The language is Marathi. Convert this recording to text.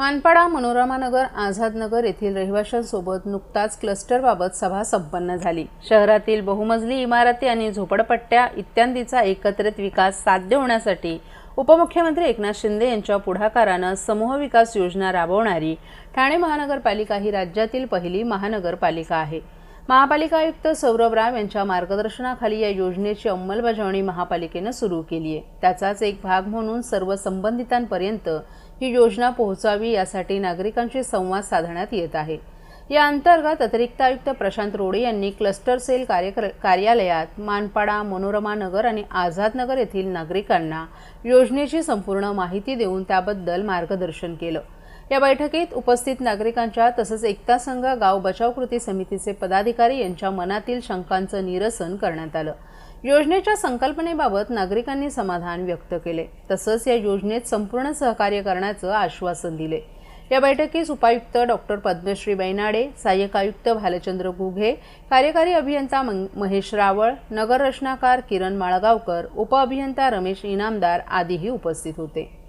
मानपाडा मनोरमानगर आझादनगर येथील रहिवाशांसोबत नुकताच क्लस्टरबाबत सभा संपन्न झाली. शहरातील बहुमजली इमारती आणि झोपडपट्ट्या इत्यादीचा एकत्रित विकास साध्य होण्यासाठी उपमुख्यमंत्री एकनाथ शिंदे यांच्या पुढाकारानं समूह विकास योजना राबवणारी ठाणे महानगरपालिका ही राज्यातील पहिली महानगरपालिका आहे. महापालिका आयुक्त सौरभ राव यांच्या मार्गदर्शनाखाली या योजनेची अंमलबजावणी महापालिकेनं सुरू केली आहे त्याचाच एक भाग म्हणून सर्व संबंधितांपर्यंत ही योजना पोहोचावी यासाठी नागरिकांशी संवाद साधण्यात येत आहे. या अंतर्गत अतिरिक्त आयुक्त प्रशांत रोडे यांनी क्लस्टर सेल कार्य कार्यालयात मानपाडा मनोरमा नगर आणि आझादनगर येथील नागरिकांना योजनेची संपूर्ण माहिती देऊन त्याबद्दल मार्गदर्शन केलं. या बैठकीत उपस्थित नागरिकांच्या तसंच एकता संघ गाव बचाव कृती समितीचे पदाधिकारी यांच्या मनातील शंकांचं निरसन करण्यात आलं. योजनेच्या संकल्पनेबाबत नागरिकांनी समाधान व्यक्त केले. तसंच या योजनेत संपूर्ण सहकार्य करण्याचं आश्वासन दिले. या बैठकीस उपायुक्त डॉक्टर पद्मश्री बैनाडे सहाय्यक आयुक्त भालचंद्र गुघे कार्यकारी अभियंता मंग- महेश रावळ नगर रचनाकार किरण माळगावकर उपअभियंता रमेश इनामदार आदीही उपस्थित होते.